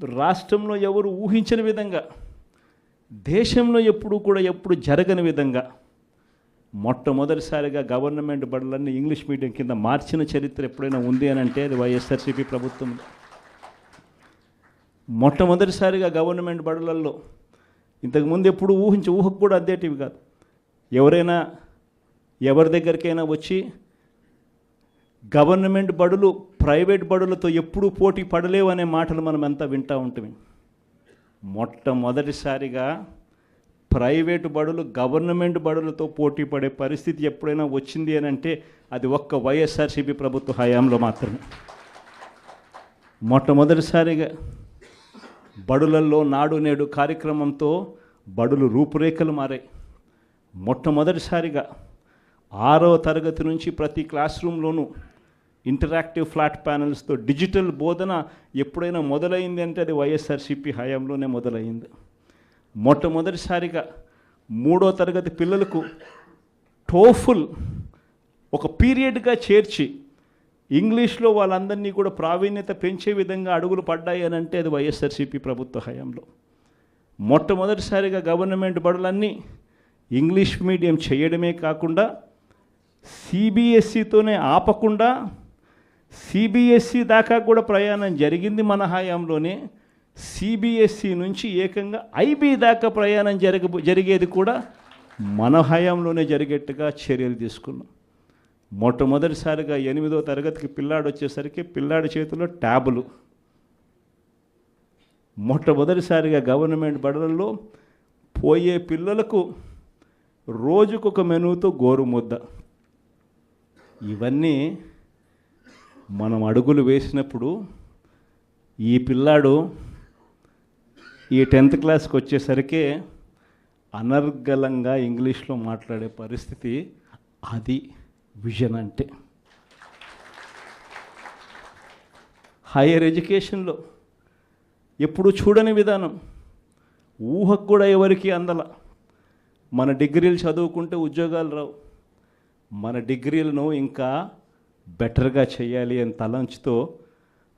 రాష్ట్రంలో ఎవరు ఊహించని విధంగా దేశంలో ఎప్పుడు కూడా ఎప్పుడు జరగని విధంగా మొట్టమొదటిసారిగా గవర్నమెంట్ బడులన్నీ ఇంగ్లీష్ మీడియం కింద మార్చిన చరిత్ర ఎప్పుడైనా ఉంది అని అంటే అది వైఎస్ఆర్సీపీ ప్రభుత్వం. మొట్టమొదటిసారిగా గవర్నమెంట్ బడులలో ఇంతకుముందు ఎప్పుడు ఊహించి ఊహకు కూడా అద్దేటివి కాదు. ఎవరైనా ఎవరి దగ్గరికైనా వచ్చి గవర్నమెంట్ బడులు ప్రైవేట్ బడులతో ఎప్పుడూ పోటీ పడలేవు అనే మాటలు మనం ఎంత వింటూ ఉంటుంది మొట్టమొదటిసారిగా ప్రైవేటు బడులు గవర్నమెంట్ బడులతో పోటీ పడే పరిస్థితి ఎప్పుడైనా వచ్చింది అని అంటే అది ఒక్క వైఎస్ఆర్సీపీ ప్రభుత్వ హయాంలో మాత్రమే. మొట్టమొదటిసారిగా బడులల్లో నాడు నేడు కార్యక్రమంతో బడులు రూపురేఖలు మారాయి. మొట్టమొదటిసారిగా ఆరవ తరగతి నుంచి ప్రతి క్లాస్ రూమ్లోనూ ఇంటరాక్టివ్ ఫ్లాట్ ప్యానల్స్తో డిజిటల్ బోధన ఎప్పుడైనా మొదలైంది అంటే అది వైఎస్ఆర్సీపీ హయాంలోనే మొదలైంది మొట్టమొదటిసారిగా మూడో తరగతి పిల్లలకు టోఫుల్ ఒక పీరియడ్గా చేర్చి ఇంగ్లీష్లో వాళ్ళందరినీ కూడా ప్రావీణ్యత పెంచే విధంగా అడుగులు పడ్డాయి అని అంటే అది వైఎస్ఆర్సీపీ ప్రభుత్వ హయాంలో. మొట్టమొదటిసారిగా గవర్నమెంట్ బడులన్నీ ఇంగ్లీష్ మీడియం చేయడమే కాకుండా సిబిఎస్సితోనే ఆపకుండా సిబిఎస్సి దాకా కూడా ప్రయాణం జరిగింది మన హయాంలోనే సిబిఎస్సి నుంచి ఏకంగా ఐబీ దాకా ప్రయాణం జరగ జరిగేది కూడా మన హయాంలోనే జరిగేట్టుగా చర్యలు తీసుకున్నాం. మొట్టమొదటిసారిగా ఎనిమిదో తరగతికి పిల్లాడు వచ్చేసరికి పిల్లాడి చేతిలో ట్యాబులు. మొట్టమొదటిసారిగా గవర్నమెంట్ బడులలో పోయే పిల్లలకు రోజుకొక మెనూతో గోరుముద్ద. ఇవన్నీ మనం అడుగులు వేసినప్పుడు ఈ పిల్లాడు ఈ టెన్త్ క్లాస్కి వచ్చేసరికి అనర్గళంగా ఇంగ్లీష్లో మాట్లాడే పరిస్థితి అది విజన్ అంటే. హైయర్ ఎడ్యుకేషన్లో ఎప్పుడు చూడని విధానం. ఊహకు కూడా ఎవరికి అందల. మన డిగ్రీలు చదువుకుంటే ఉద్యోగాలు రావు. మన డిగ్రీలను ఇంకా బెటర్గా చేయాలి అని తలంచుతో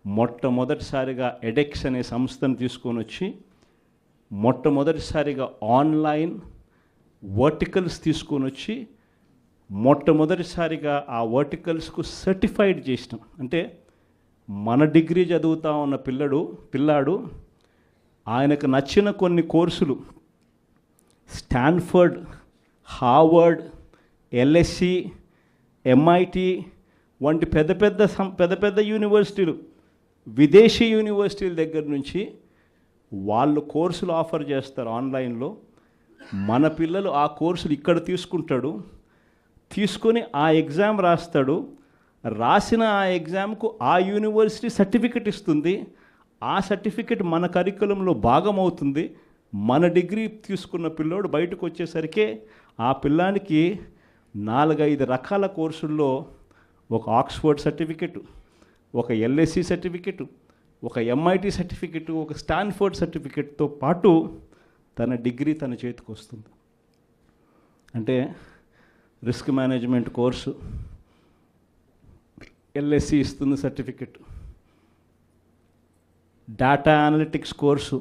మొట్టమొదటిసారిగా ఎడెక్స్ అనే సంస్థను తీసుకొని వచ్చి మొట్టమొదటిసారిగా ఆన్లైన్ వర్టికల్స్ తీసుకొని వచ్చి మొట్టమొదటిసారిగా ఆ వర్టికల్స్కు సర్టిఫైడ్ చేసినాం. అంటే మన డిగ్రీ చదువుతా ఉన్న పిల్లడు పిల్లాడు ఆయనకు నచ్చిన కొన్ని కోర్సులు స్టాన్ఫర్డ్ హార్వర్డ్ ఎల్ఎస్సి ఎంఐటి వంటి పెద్ద పెద్ద పెద్ద పెద్ద యూనివర్సిటీలు విదేశీ యూనివర్సిటీల దగ్గర నుంచి వాళ్ళు కోర్సులు ఆఫర్ చేస్తారు ఆన్లైన్లో. మన పిల్లలు ఆ కోర్సులు ఇక్కడ తీసుకుంటాడు తీసుకొని ఆ ఎగ్జామ్ రాస్తాడు. రాసిన ఆ ఎగ్జామ్కు ఆ యూనివర్సిటీ సర్టిఫికెట్ ఇస్తుంది. ఆ సర్టిఫికెట్ మన కరికులంలో భాగం అవుతుంది మన డిగ్రీ తీసుకున్న పిల్లోడు బయటకు వచ్చేసరికి ఆ పిల్లానికి నాలుగైదు రకాల కోర్సుల్లో ఒక ఆక్స్ఫర్డ్ సర్టిఫికెట్ ఒక ఎల్ఎస్సి సర్టిఫికెట్ ఒక ఎంఐటి సర్టిఫికెట్ ఒక స్టాన్ఫర్డ్ సర్టిఫికెట్తో పాటు తన డిగ్రీ తన చేతికి వస్తుంది. అంటే రిస్క్ మేనేజ్మెంట్ కోర్సు ఎల్ఎస్సి ఇస్తుంది సర్టిఫికెట్ డేటా అనలిటిక్స్ కోర్సు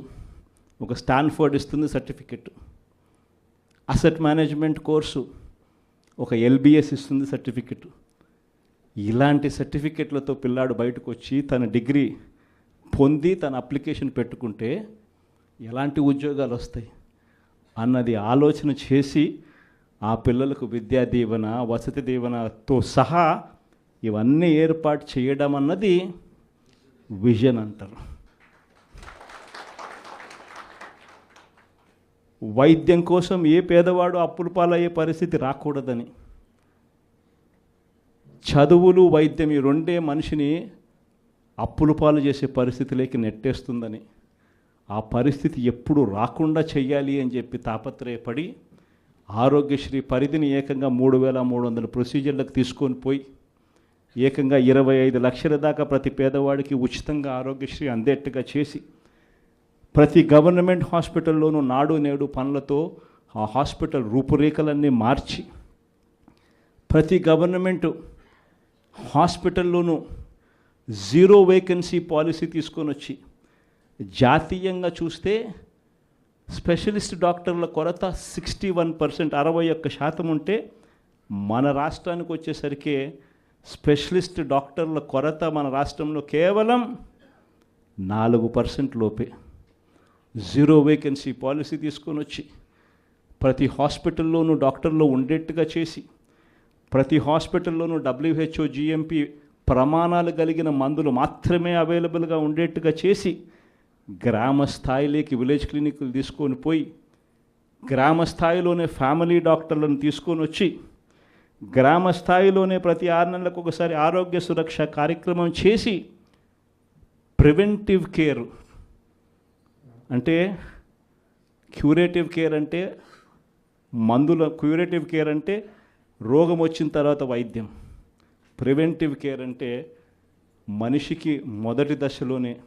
ఒక స్టాన్ఫర్డ్ ఇస్తుంది సర్టిఫికెట్ అసెట్ మేనేజ్మెంట్ కోర్సు ఒక ఎల్బిఎస్ ఇస్తుంది సర్టిఫికెట్ ఇలాంటి సర్టిఫికెట్లతో పిల్లాడు బయటకు వచ్చి తన డిగ్రీ పొంది తన అప్లికేషన్ పెట్టుకుంటే ఎలాంటి ఉద్యోగాలు వస్తాయి? అన్నది ఆలోచన చేసి ఆ పిల్లలకు విద్యా దీవెన వసతి దీవెనతో సహా ఇవన్నీ ఏర్పాటు చేయడం అన్నది విజన్ అంటారు. వైద్యం కోసం ఏ పేదవాడు అప్పులు పాలయ్యే పరిస్థితి రాకూడదని చదువులు వైద్యం ఈ రెండే మనిషిని అప్పులు పాలు చేసే పరిస్థితిలోకి నెట్టేస్తుందని. ఆ పరిస్థితి ఎప్పుడు రాకుండా చెయ్యాలి అని చెప్పి తాపత్రయపడి ఆరోగ్యశ్రీ పరిధిని ఏకంగా మూడు వేల మూడు వందల ప్రొసీజర్లకు తీసుకొని పోయి ఏకంగా ఇరవై ఐదు లక్షల దాకా ప్రతి పేదవాడికి ఉచితంగా ఆరోగ్యశ్రీ అందేట్టుగా చేసి ప్రతి గవర్నమెంట్ హాస్పిటల్లోనూ నాడు నేడు పనులతో ఆ హాస్పిటల్ రూపురేఖలన్నీ మార్చి ప్రతి గవర్నమెంటు హాస్పిటల్లోనూ జీరో వేకెన్సీ పాలసీ తీసుకొని వచ్చి జాతీయంగా చూస్తే స్పెషలిస్ట్ డాక్టర్ల కొరత సిక్స్టీ వన్ పర్సెంట్ అరవై ఒక్క శాతం ఉంటే మన రాష్ట్రానికి వచ్చేసరికి స్పెషలిస్ట్ డాక్టర్ల కొరత మన రాష్ట్రంలో కేవలం నాలుగు పర్సెంట్ లోపే. జీరో వేకెన్సీ పాలసీ తీసుకొని వచ్చి ప్రతి హాస్పిటల్లోనూ డాక్టర్లు ఉండేట్టుగా చేసి ప్రతి హాస్పిటల్లోనూ డబ్ల్యూహెచ్ఓ జిఎంపి ప్రమాణాలు కలిగిన మందులు మాత్రమే అవైలబుల్గా ఉండేట్టుగా చేసి గ్రామ స్థాయిలోకి విలేజ్ క్లినిక్లు తీసుకొని పోయి గ్రామ స్థాయిలోనే ఫ్యామిలీ డాక్టర్లను తీసుకొని వచ్చి గ్రామ స్థాయిలోనే ప్రతి ఆరు నెలలకు ఒకసారి ఆరోగ్య సురక్ష కార్యక్రమం చేసి ప్రివెంటివ్ కేర్ అంటే క్యూరేటివ్ కేర్ అంటే మందుల క్యూరేటివ్ కేర్ అంటే రోగం వచ్చిన తర్వాత వైద్యం. ప్రివెంటివ్ కేర్ అంటే మనిషికి మొదటి దశలోనే